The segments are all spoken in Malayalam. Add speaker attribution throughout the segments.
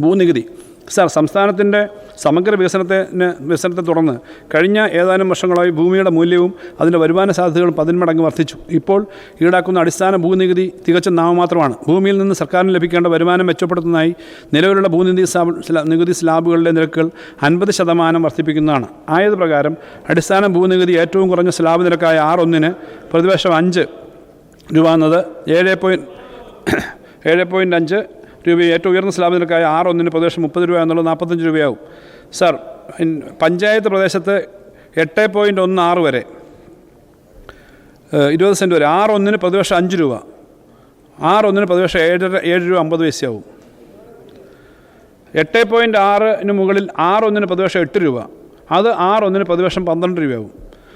Speaker 1: ഭൂനികുതി. സാർ സംസ്ഥാനത്തിന്റെ സമഗ്ര വികസനത്തിന് വികസനത്തെ തുടർന്ന് കഴിഞ്ഞ ഏതാനും വർഷങ്ങളായി ഭൂമിയുടെ മൂല്യവും അതിന്റെ വരുമാന സാധ്യതകളും പതിന്മടങ്ങ് വർദ്ധിച്ചു. ഇപ്പോൾ ഈടാക്കുന്ന അടിസ്ഥാന ഭൂനികുതി തികച്ചും നാമമാത്രമാണ്. ഭൂമിയിൽ നിന്ന് സർക്കാരിന് ലഭിക്കേണ്ട വരുമാനം മെച്ചപ്പെടുത്തുന്നതായി നിലവിലുള്ള ഭൂനികുതി നികുതി സ്ലാബുകളിലെ നിരക്കുകൾ അൻപത് ശതമാനം വർദ്ധിപ്പിക്കുന്നതാണ്. ആയത് പ്രകാരം അടിസ്ഥാന ഭൂനികുതി ഏറ്റവും കുറഞ്ഞ സ്ലാബ് നിരക്കായ ആർ ഒന്നിന് പ്രതിവർഷം അഞ്ച് രൂപ എന്നത് ഏഴ് പോയിന്റ് ഏഴ് പോയിന്റ് അഞ്ച് രൂപ ഏറ്റവും ഉയർന്ന സ്ലാബ് നിരക്കായ ആറ് ഒന്നിന് പ്രദേശം മുപ്പത് രൂപ എന്നുള്ളത് നാൽപ്പത്തഞ്ച് രൂപയാവും. സാർ പഞ്ചായത്ത് പ്രദേശത്ത് എട്ട് പോയിന്റ് ഒന്ന് ആറ് വരെ. ഇരുപത് സെന്റ് വരെ. ആറ് ഒന്നിന് പ്രതിപക്ഷം അഞ്ച് രൂപ. ആറ് ഒന്നിന് പ്രതിപക്ഷം ഏഴര ഏഴ് രൂപ അമ്പത് പൈസയാവും. എട്ട് പോയിന്റ് ആറിന് മുകളിൽ ആറ് ഒന്നിന് പ്രതിപക്ഷം എട്ട് രൂപ. അത് ആറ് ഒന്നിന് പ്രതിപക്ഷം പന്ത്രണ്ട് രൂപയാവും.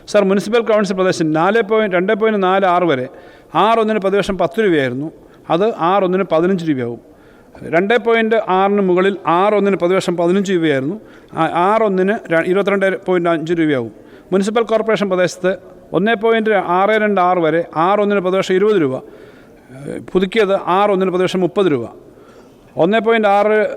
Speaker 1: സാർ മുനിസിപ്പൽ കൗൺസിൽ പ്രദേശം നാല് പോയിന്റ് രണ്ട് പോയിന്റ് നാല് ആറ് വരെ. ആറ് ഒന്നിന് പ്രതിപക്ഷം പത്ത് രൂപയായിരുന്നു. അത് ആറ് ഒന്നിന് പതിനഞ്ച് രൂപയാവും. രണ്ട് പോയിന്റ് ആറിന് മുകളിൽ ആറ് ഒന്നിന് പ്രതിവർഷം പതിനഞ്ച് രൂപയായിരുന്നു. ആ- ആറ് ഒന്നിന് ഇരുപത്തിരണ്ട് പോയിന്റ് അഞ്ച് രൂപയാവും മുനിസിപ്പൽ കോർപ്പറേഷൻ പ്രദേശത്ത് ഒന്ന് പോയിന്റ് ആറ് രണ്ട് ആറ് വരെ ആറ് ഒന്നിന് പ്രതിവർഷം ഇരുപത് രൂപ. പുതുക്കിയത് ആറ് ഒന്നിന് പ്രതിവർഷം മുപ്പത് രൂപ. ഒന്ന് പോയിന്റ് ആറ്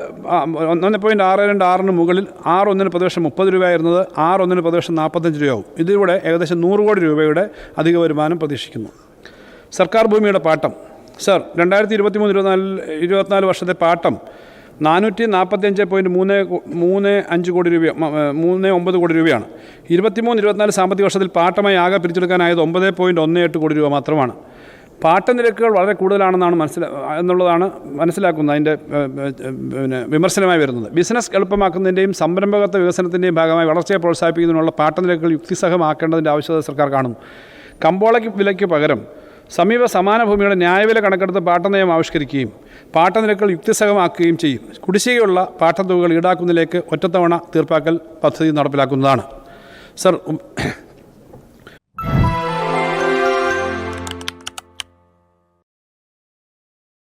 Speaker 1: ഒന്ന് പോയിന്റ് ആറ് രണ്ട് ആറിന് മുകളിൽ ആറ് ഒന്നിന് പ്രതിവർഷം മുപ്പത് രൂപയായിരുന്നത് ആറ് ഒന്നിന് പ്രതിവർഷം നാൽപ്പത്തഞ്ച് രൂപയാവും ഇതിലൂടെ ഏകദേശം നൂറ് കോടി രൂപയുടെ അധിക വരുമാനം പ്രതീക്ഷിക്കുന്നു. സർക്കാർ ഭൂമിയുടെ പാട്ടം. സർ രണ്ടായിരത്തി ഇരുപത്തി മൂന്ന് ഇരുപത്തിനാല് ഇരുപത്തിനാല് വർഷത്തെ പാട്ടം നാനൂറ്റി നാൽപ്പത്തിയഞ്ച് പോയിന്റ് മൂന്ന് മൂന്ന് അഞ്ച് കോടി രൂപ മൂന്ന് ഒമ്പത് കോടി രൂപയാണ്. ഇരുപത്തിമൂന്ന് ഇരുപത്തിനാല് സാമ്പത്തിക വർഷത്തിൽ പാട്ടമായി ആകെ പിരിച്ചെടുക്കാനായത് ഒമ്പത് പോയിന്റ് ഒന്ന് എട്ട് കോടി രൂപ മാത്രമാണ്. പാട്ട നിരക്കുകൾ വളരെ കൂടുതലാണെന്നാണ് മനസ്സിലാ എന്നുള്ളതാണ് മനസ്സിലാക്കുന്നത് അതിന്റെ പിന്നെ വിമർശനമായി വരുന്നത്. ബിസിനസ് എളുപ്പമാക്കുന്നതിന്റെയും സംരംഭകത്വ വികസനത്തിന്റെയും ഭാഗമായി വളർച്ചയെ പ്രോത്സാഹിപ്പിക്കുന്നതിനുള്ള പാട്ട നിരക്കുകൾ യുക്തിസഹമാക്കേണ്ടതിന്റെ ആവശ്യകത സർക്കാർ കാണുന്നു. കമ്പോളയ്ക്ക് വിലയ്ക്ക് പകരം സമീപ സമാന ഭൂമിയുടെ ന്യായവില കണക്കെടുത്ത് പാട്ടനയം ആവിഷ്കരിക്കുകയും പാട്ടനിരക്കൾ യുക്തിസഹമാക്കുകയും ചെയ്യും. കുടിശ്ശികയുള്ള പാട്ടത്തുകകൾ ഈടാക്കുന്നതിലേക്ക് ഒറ്റത്തവണ തീർപ്പാക്കൽ പദ്ധതി നടപ്പിലാക്കുന്നതാണ്. സർ